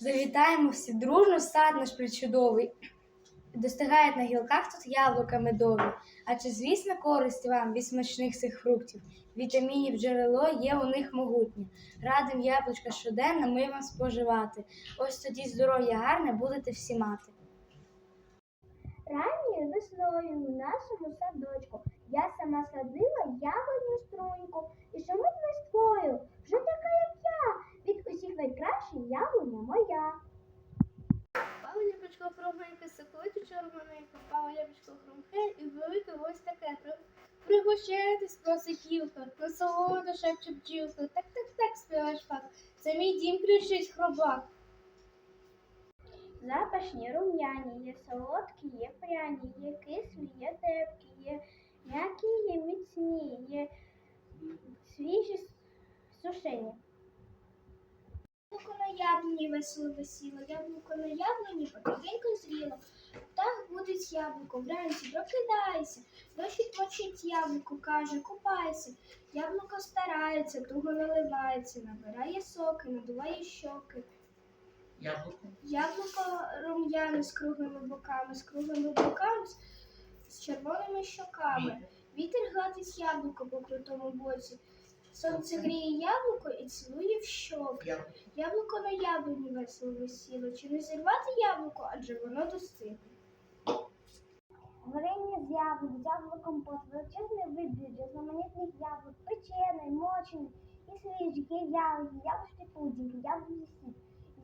Завітаємо всі дружно, сад наш причудовий. Достигають на гілках тут яблука медові. А чи звісно користь вам від смачних цих фруктів? Вітамінів джерело є у них могутнє. Радим яблучка щоденно ми вам споживати. Ось тоді здоров'я гарне будете всі мати. Ранньою весною у нашому садочку я сама садила ягодну струньку і шумить листвою, вже моя. Пава ліпочко хроменьке, соколику червоненько, пава ліпочко хрумке і велике ось таке. При- Пригощайтесь, просить гілка, насолода шепче бджілка. Так, так, так, співає шпак. Це мій дім кричить хробак. Запашні рум'яні, є солодкі, є пряні, є кислі, є терпкі, є м'які, є міцні, є свіжі сушені. На весело висіло, яблуко на яблуні потихеньку зріло. Так буде яблуко, вранці прокидайся, дощ точить яблуко, каже, купайся. Яблуко старається, туго наливається, набирає соки, надуває щоки. Яблуко. Яблуко рум'яне з круглими боками, з круглими боками, з червоними щоками. Вітер гладить яблуко по крутому боці. Сонце гріє яблуко і цілує в щоки. Яблуко. Яблуко на яблуні весело висіло. Чи не зірвати яблуко, адже воно достигло. Варення з яблук, з яблуком пот, величезний вибір, різноманітних яблук, печений, мочений і свіжі, є ягоди, яблучні пудінки, яблучний сік,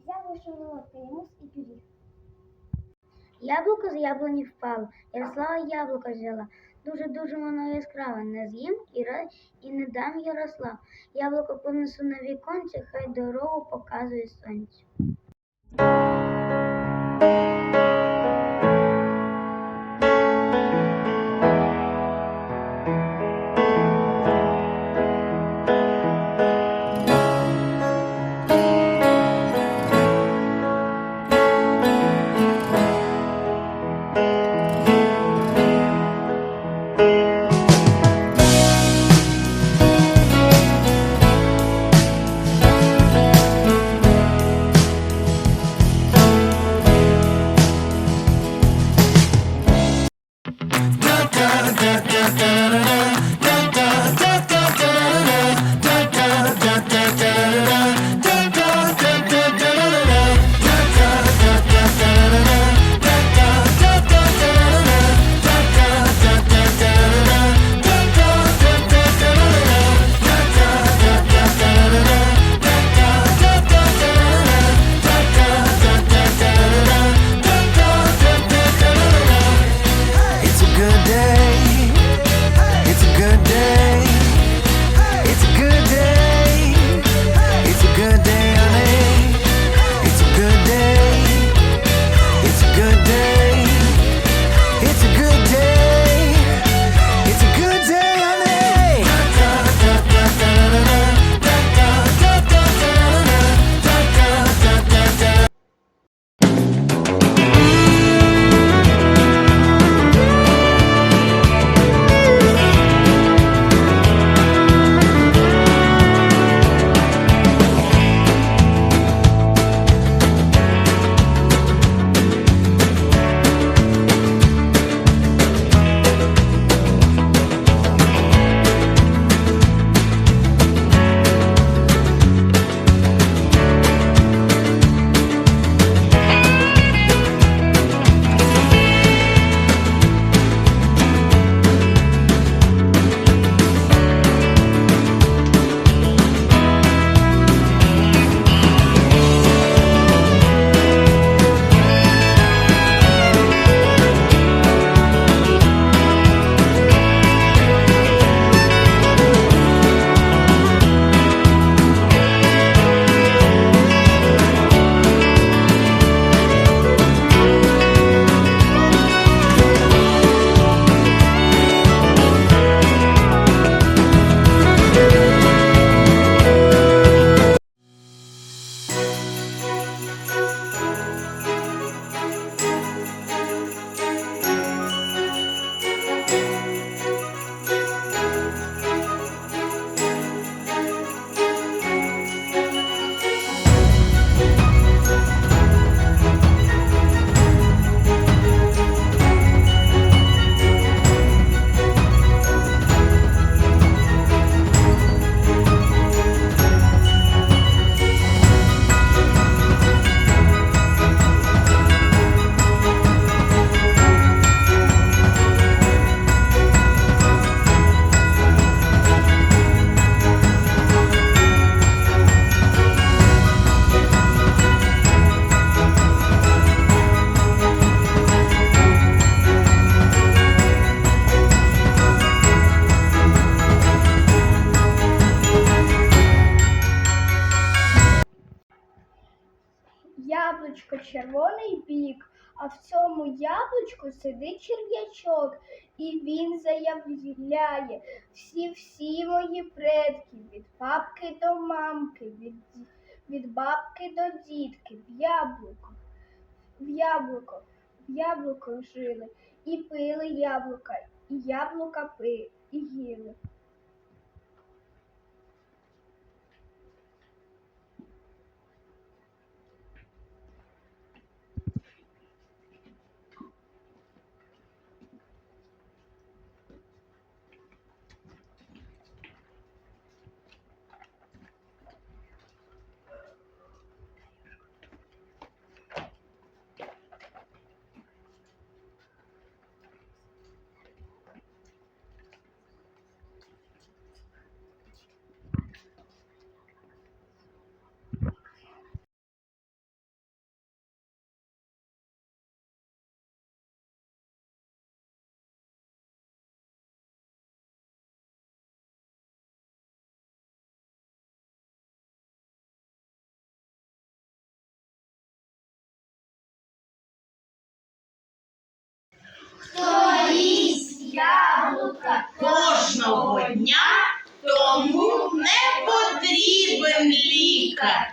яблучного володка, і і пиріг. Яблуко з яблуні впало, Ярослава яблуко взяла. Дуже-дуже воно яскраве, не з'їм і, і не дам Ярослав. Яблуко понесу на віконці, хай дорогу показує сонцю. Яблучко червоний бік, а в цьому яблучку сидить черв'ячок, і він заявляє всі-всі мої предки, від папки до мамки, від, від бабки до дітки, в яблуко, в яблуко, в яблуко жили, і пили яблука, і яблука пи, і їли. кожного дня, тому не потрібен лікар.